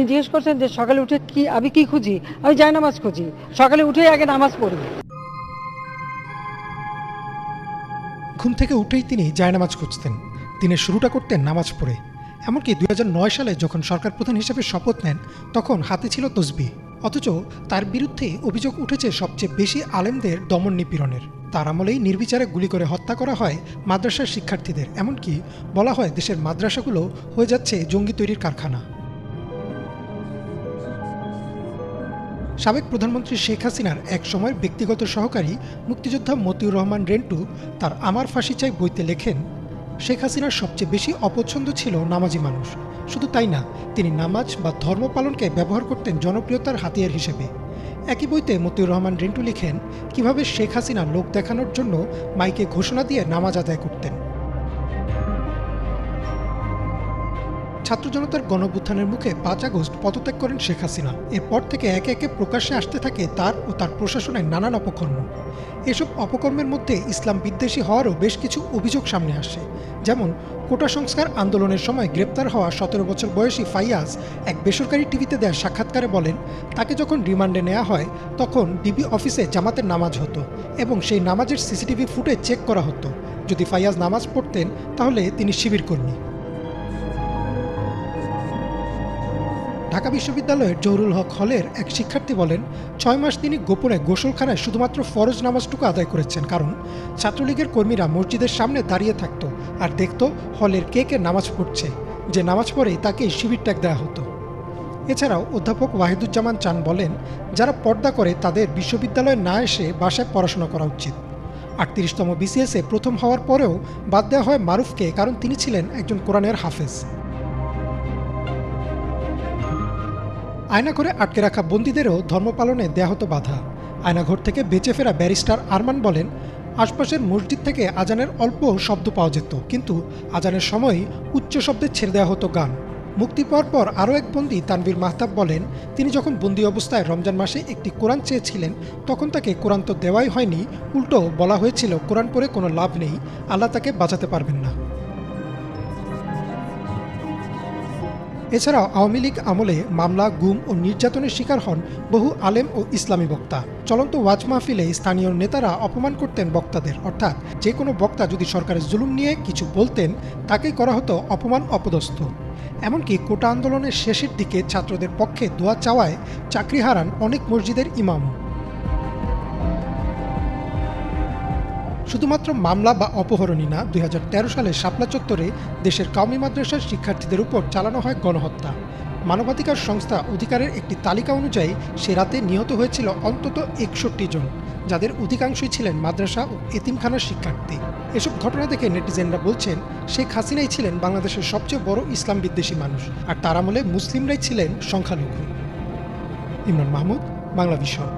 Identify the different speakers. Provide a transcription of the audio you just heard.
Speaker 1: তিনি জিজ্ঞেস করছেন যে সকালে উঠে কি, আমি কি খুঁজি? আমি যাই নামাজ খুঁজি। সকালে উঠে আগে নামাজ পড়ি।
Speaker 2: ঘুম থেকে উঠেই তিনি জায়নামাজ খুঁজতেন। দিনের শুরুটা করতেন নামাজ পড়ে। এমনকি দুই সালে যখন সরকার প্রধান হিসেবে শপথ নেন, তখন হাতে ছিল তসবি। অথচ তার বিরুদ্ধে অভিযোগ উঠেছে সবচেয়ে বেশি আলেমদের দমন নিপীড়নের। তার আমলেই নির্বিচারে গুলি করে হত্যা করা হয় মাদ্রাসার শিক্ষার্থীদের। এমনকি বলা হয় দেশের মাদ্রাসাগুলো হয়ে যাচ্ছে জঙ্গি তৈরির কারখানা। সাবেক প্রধানমন্ত্রী শেখ হাসিনার এক সময়ের ব্যক্তিগত সহকারী মুক্তিযোদ্ধা মতিউর রহমান রেন্টু তার আমার ফাঁসি চাই বইতে লেখেন, শেখ হাসিনার সবচেয়ে বেশি অপছন্দ ছিল নামাজি মানুষ। শুধু তাই না, তিনি নামাজ বা ধর্ম পালনকে ব্যবহার করতেন জনপ্রিয়তার হাতিয়ার হিসেবে। একই বইতে মতিউর রহমান রেন্টু লিখেন, কীভাবে শেখ হাসিনা লোক দেখানোর জন্য মাইকে ঘোষণা দিয়ে নামাজ আদায় করতেন? ছাত্র জনতার গণভ্যুত্থানের মুখে পাঁচ আগস্ট পদত্যাগ করেন শেখ হাসিনা। এরপর থেকে একে একে প্রকাশ্যে আসতে থাকে তার ও তার প্রশাসনের নানান অপকর্ম। এসব অপকর্মের মধ্যে ইসলাম বিদ্বেষী হওয়ারও বেশ কিছু অভিযোগ সামনে আসে। যেমন, কোটা সংস্কার আন্দোলনের সময় গ্রেপ্তার হওয়া সতেরো বছর বয়সী ফাইয়াজ এক বেসরকারি টিভিতে দেওয়া সাক্ষাৎকারে বলেন, তাকে যখন রিমান্ডে নেওয়া হয়, তখন ডিবি অফিসে জামাতের নামাজ হতো এবং সেই নামাজের সিসিটিভি ফুটেজ চেক করা হতো। যদি ফাইয়াজ নামাজ পড়তেন, তাহলে তিনি শিবির কর্মী। ঢাকা বিশ্ববিদ্যালয়ের জহুরুল হক হলের এক শিক্ষার্থী বলেন, ছয় মাস তিনি গোপনে গোসলখানায় শুধুমাত্র ফরজ নামাজটুকু আদায় করেছেন কারণ ছাত্রলীগের কর্মীরা মসজিদের সামনে দাঁড়িয়ে থাকত আর দেখত হলের কে কে নামাজ পড়ছে, যে নামাজ পড়ে তাকে শিবির ট্যাগ দেওয়া হতো। এছাড়াও অধ্যাপক ওয়াহিদুজ্জামান চান বলেন, যারা পর্দা করে তাদের বিশ্ববিদ্যালয়ে না এসে বাসায় পড়াশোনা করা উচিত। আটত্রিশতম বিসিএসে প্রথম হওয়ার পরেও বাদ দেওয়া হয় মারুফকে কারণ তিনি ছিলেন একজন কোরআনের হাফেজ। আয়না করে আটকে রাখা বন্দীদেরও ধর্ম পালনে দেয়া হতো বাধা। আয়নাঘর থেকে বেঁচে ফেরা ব্যারিস্টার আরমান বলেন, আশপাশের মসজিদ থেকে আজানের অল্প শব্দ পাওয়া যেত, কিন্তু আজানের সময় উচ্চ শব্দে ছেড়ে দেওয়া হতো গান। মুক্তি পাওয়ার পর আরও এক বন্দী তানভীর মাহতাব বলেন, তিনি যখন বন্দি অবস্থায় রমজান মাসে একটি কোরআন চেয়েছিলেন, তখন তাকে কোরআন তো দেওয়াই হয়নি, উল্টো বলা হয়েছিল, কোরআন পড়ে কোনো লাভ নেই, আল্লাহ তাকে বাঁচাতে পারবেন না। এছাড়াও আওয়ামী লীগ আমলে মামলা, গুম ও নির্যাতনের শিকার হন বহু আলেম ও ইসলামী বক্তা। চলন্ত ওয়াজ মাহফিলে স্থানীয় নেতারা অপমান করতেন বক্তাদের। অর্থাৎ যে কোনো বক্তা যদি সরকারের জুলুম নিয়ে কিছু বলতেন, তাকেই করা হতো অপমান অপদস্থ। এমনকি কোটা আন্দোলনের শেষের দিকে ছাত্রদের পক্ষে দোয়া চাওয়ায় চাকরি হারান অনেক মসজিদের ইমাম শুধুমাত্র মামলা বা অপহরণই না, দুই হাজার তেরো সালে শাপলা চত্বরে দেশের কাউমি মাদ্রাসার শিক্ষার্থীদের উপর চালানো হয় গণহত্যা। মানবাধিকার সংস্থা অধিকারের একটি তালিকা অনুযায়ী সে রাতে নিহত হয়েছিল অন্তত একষট্টি জন, যাদের অধিকাংশই ছিলেন মাদ্রাসা ও এতিমখানার শিক্ষার্থী। এসব ঘটনা দেখে নেটিজেনরা বলছেন, শেখ হাসিনাই ছিলেন বাংলাদেশের সবচেয়ে বড় ইসলাম বিদ্বেষী মানুষ, আর তার আমলে মুসলিমরাই ছিলেন সংখ্যালঘু। ইমরান মাহমুদ বাংলা বিষয়